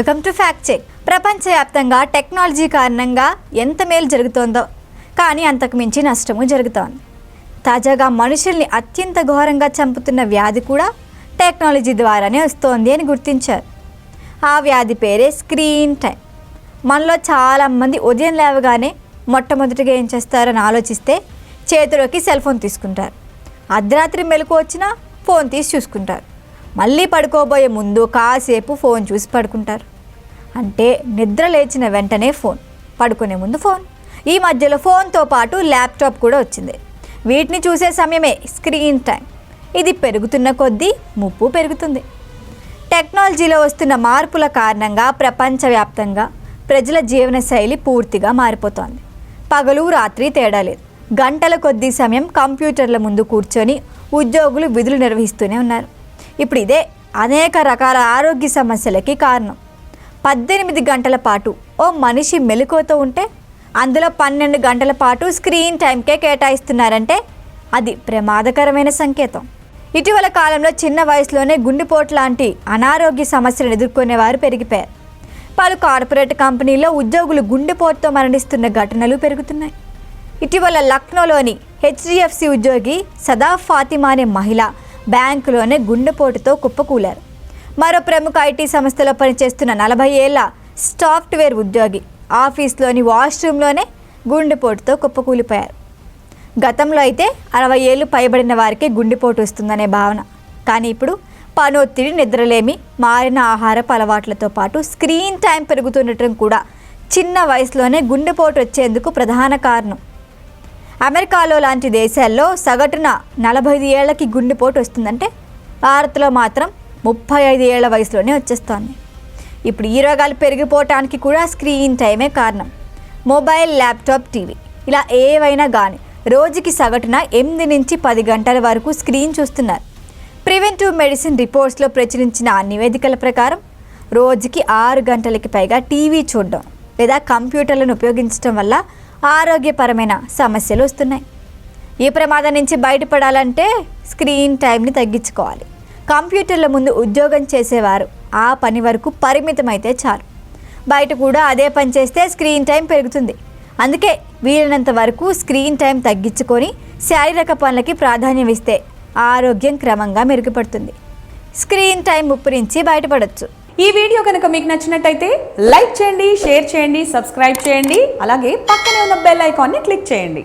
Welcome to fact check ప్రపంచవ్యాప్తంగా technology కారణంగా ఎంత మేలు జరుగుతోందో. కానీ అంతకు మించి నష్టము జరుగుతోంది. తాజాగా మనుషుల్ని అత్యంత ఘోరంగా చంపుతున్న వ్యాధి కూడా టెక్నాలజీ ద్వారానే వస్తోంది అని గుర్తించారు. ఆ వ్యాధి పేరే స్క్రీన్ టైం. మనలో చాలామంది ఉదయం లేవగానే మొట్టమొదటిగా ఏం చేస్తారని ఆలోచిస్తే చేతిలోకి సెల్ ఫోన్ తీసుకుంటారు. అర్ధరాత్రి మెలకు వచ్చినా ఫోన్ తీసి చూసుకుంటారు. మళ్ళీ పడుకోబోయే ముందు కాసేపు ఫోన్ చూసి పడుకుంటారు. అంటే నిద్ర లేచిన వెంటనే ఫోన్ పడుకునే ముందు ఫోన్. ఈ మధ్యలో ఫోన్తో పాటు ల్యాప్టాప్ కూడా వచ్చింది. వీటిని చూసే సమయమే స్క్రీన్ టైం ఇది పెరుగుతున్న కొద్దీ ముప్పు పెరుగుతుంది. టెక్నాలజీలో వస్తున్న మార్పుల కారణంగా ప్రపంచవ్యాప్తంగా ప్రజల జీవనశైలి పూర్తిగా మారిపోతోంది. పగలు రాత్రి తేడా లేదు. గంటల కొద్దీ సమయం కంప్యూటర్ల ముందు కూర్చొని ఉద్యోగులు విధులు నిర్వహిస్తూనే ఉన్నారు. ఇప్పుడు ఇదే అనేక రకాల ఆరోగ్య సమస్యలకి కారణం. పద్దెనిమిది గంటల పాటు ఓ మనిషి మెలకువతో ఉంటే అందులో పన్నెండు గంటల పాటు స్క్రీన్ టైంకే కేటాయిస్తున్నారంటే అది ప్రమాదకరమైన సంకేతం. ఇటీవల కాలంలో చిన్న వయసులోనే గుండెపోటు లాంటి అనారోగ్య సమస్యలను ఎదుర్కొనేవారు పెరిగిపోయారు. పలు కార్పొరేట్ కంపెనీల్లో ఉద్యోగులు గుండెపోటుతో మరణిస్తున్న ఘటనలు పెరుగుతున్నాయి. ఇటీవల లక్నోలోని హెచ్డిఎఫ్సి ఉద్యోగి సదా ఫాతిమా అనే మహిళ బ్యాంకులోనే గుండెపోటుతో కుప్పకూలారు. మరో ప్రముఖ ఐటీ సంస్థలో పనిచేస్తున్న నలభై ఏళ్ళ సాఫ్ట్వేర్ ఉద్యోగి ఆఫీస్లోని వాష్రూమ్లోనే గుండెపోటుతో కుప్పకూలిపోయారు. గతంలో అయితే అరవై ఏళ్ళు పైబడిన వారికి గుండెపోటు వస్తుందనే భావన. కానీ ఇప్పుడు పనొత్తిడి నిద్రలేమి మారిన ఆహారపు అలవాట్లతో పాటు స్క్రీన్ టైం పెరుగుతుండటం కూడా చిన్న వయసులోనే గుండెపోటు వచ్చేందుకు ప్రధాన కారణం. అమెరికాలో లాంటి దేశాల్లో సగటున నలభై ఐదు ఏళ్ళకి గుండెపోటు వస్తుందంటే భారత్లో మాత్రం ముప్పై ఐదు ఏళ్ళ వయసులోనే వచ్చేస్తోంది. ఇప్పుడు ఈ రోగాలు పెరిగిపోవటానికి కూడా స్క్రీన్ టైమే కారణం. Mobile laptop TV. ఇలా ఏవైనా కానీ రోజుకి సగటున ఎనిమిది నుంచి పది గంటల వరకు స్క్రీన్ చూస్తున్నారు. ప్రివెంటివ్ మెడిసిన్ రిపోర్ట్స్లో ప్రచురించిన నివేదికల ప్రకారం రోజుకి ఆరు గంటలకి పైగా టీవీ చూడడం లేదా కంప్యూటర్లను ఉపయోగించడం వల్ల ఆరోగ్యపరమైన సమస్యలు వస్తున్నాయి. ఈ ప్రమాదం నుంచి బయటపడాలంటే స్క్రీన్ టైంని తగ్గించుకోవాలి. కంప్యూటర్ల ముందు ఉద్యోగం చేసేవారు. ఆ పని వరకు పరిమితమైతే చాలు. బయట కూడా అదే పని చేస్తే స్క్రీన్ టైం పెరుగుతుంది. అందుకే వీలైనంత వరకు స్క్రీన్ టైం తగ్గించుకొని శారీరక పనులకి ప్రాధాన్యం ఇస్తే ఆరోగ్యం క్రమంగా మెరుగుపడుతుంది. స్క్రీన్ టైం ముప్పు నుంచి బయటపడవచ్చు ఈ వీడియో కనుక మీకు నచ్చినట్టయితే లైక్ చేయండి షేర్ చేయండి సబ్స్క్రైబ్ చేయండి అలాగే పక్కనే ఉన్న బెల్ ఐకాన్ని క్లిక్ చేయండి.